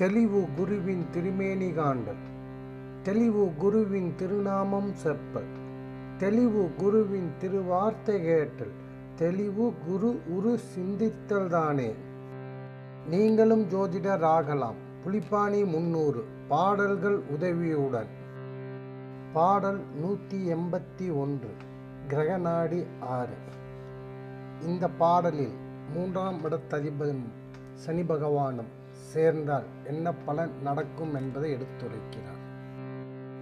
தெளிவு குருவின் திருமேனி காண்ட தெளிவு குருவின் திருநாமம் செப்பல் தெளிவு குருவின் திருவார்த்தை கேட்டல். தெளிவு குரு உரு சிந்தித்தல் தானே. நீங்களும் ஜோதிடர் ஆகலாம். புலிப்பாணி முன்னூறு பாடல்கள் உதவியுடன். பாடல் நூற்றி எண்பத்தி ஒன்று கிரகநாடி ஆறு. இந்த பாடலில் மூன்றாம் இடத்ததிபதும் சனி பகவானும் சேர்ந்தால் என்ன பலன் நடக்கும் என்பதை எடுத்துரைக்கிறார்.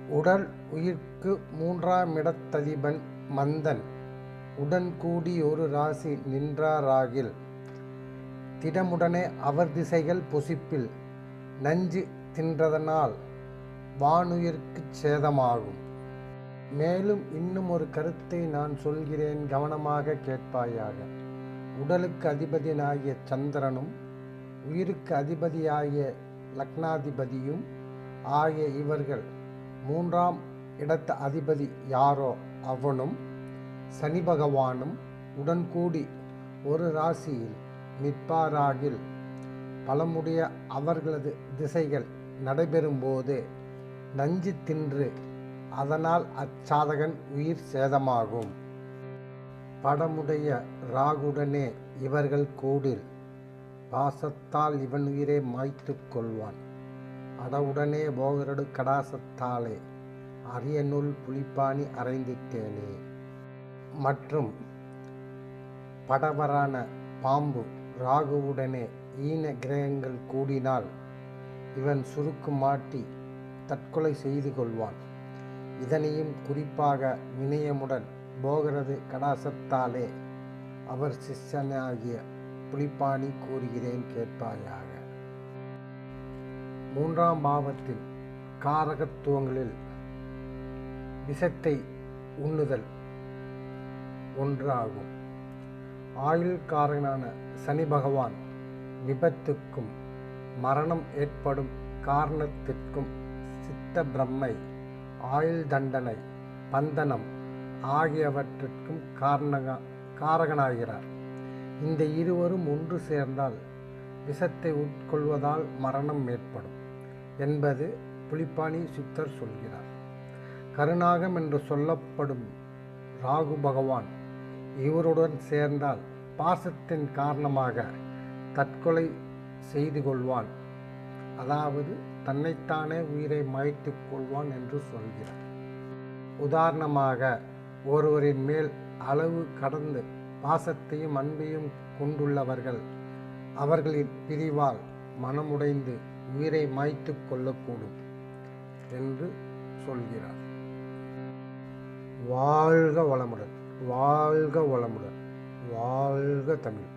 உடல் உயிர்க்கு மூன்றாம் இடத்ததிபன் மந்தன். உடன் கூடி ஒரு ராசி நின்றாராகில் திடமுடனே அவர் திசைகள் பொசிப்பில் நஞ்சு தின்றதனால் வானுயிர்க்கு சேதமாகும். மேலும் இன்னும் ஒரு கருத்தை நான் சொல்கிறேன் கவனமாக கேட்பாயாக. உடலுக்கு அதிபதியனாகிய சந்திரனும் உயிருக்கு அதிபதியாகிய லக்னாதிபதியும் ஆகிய இவர்கள் மூன்றாம் இடத்த அதிபதி யாரோ அவனும் சனி பகவானும் உடன்கூடி ஒரு ராசியில் நிற்பாராகில் பலமுடைய அவர்களது திசைகள் நடைபெறும்போது நஞ்சு தின்று அதனால் அச்சாதகன் உயிர் சேதமாகும். படமுடைய ராகுடனே இவர்கள் கூடில் பாசத்தால் இவன் உயிரை மாய்த்து கொள்வான். அடவுடனே போகரடு கடாசத்தாலே அரிய நூல் புலிப்பாணி அரைந்திட்டேனே. மற்றும் படவரான பாம்பு ராகுவுடனே ஈன கிரகங்கள் கூடினால் இவன் சுருக்கு மாட்டி தற்கொலை செய்து கொள்வான். இதனையும் குறிப்பாக வினயமுடன் போகிறது கடாசத்தாலே அவர் சிஷ்யனாகிய புலிப்பாணி கூறுகிறேன் கேட்பாயாக. மூன்றாம் பாவத்தில் காரகத்துவங்களில் விஷத்தை உண்ணுதல் ஒன்று ஆகும் ஆயுள்காரனான சனி பகவான் விபத்துக்கும் மரணம் ஏற்படும் காரணத்திற்கும் சித்த பிரம்மை ஆயுள் தண்டனை பந்தனம் ஆகியவற்றிற்கும் காரண காரகனாகிறார். இந்த இருவரும் ஒன்று சேர்ந்தால் விஷத்தை உட்கொள்வதால் மரணம் ஏற்படும் என்பது புலிப்பாணி சித்தர் சொல்கிறார். கருணாகம் என்று சொல்லப்படும் ராகு பகவான் இவருடன் சேர்ந்தால் பாசத்தின் காரணமாக தற்கொலை செய்து கொள்வான். அதாவது தன்னைத்தானே உயிரை மாய்த்து கொள்வான் என்று சொல்கிறார். உதாரணமாக ஒருவரின் மேல் அளவு கடந்து பாசத்தையும் அன்பையும் கொண்டுள்ளவர்கள். அவர்களின் பிரிவால் மனமுடைந்து உயிரை மாய்த்து கொள்ளக்கூடும் என்று சொல்கிறார். வாழ்க வளமுடன் வாழ்க வளமுடன் வாழ்க தமிழ்.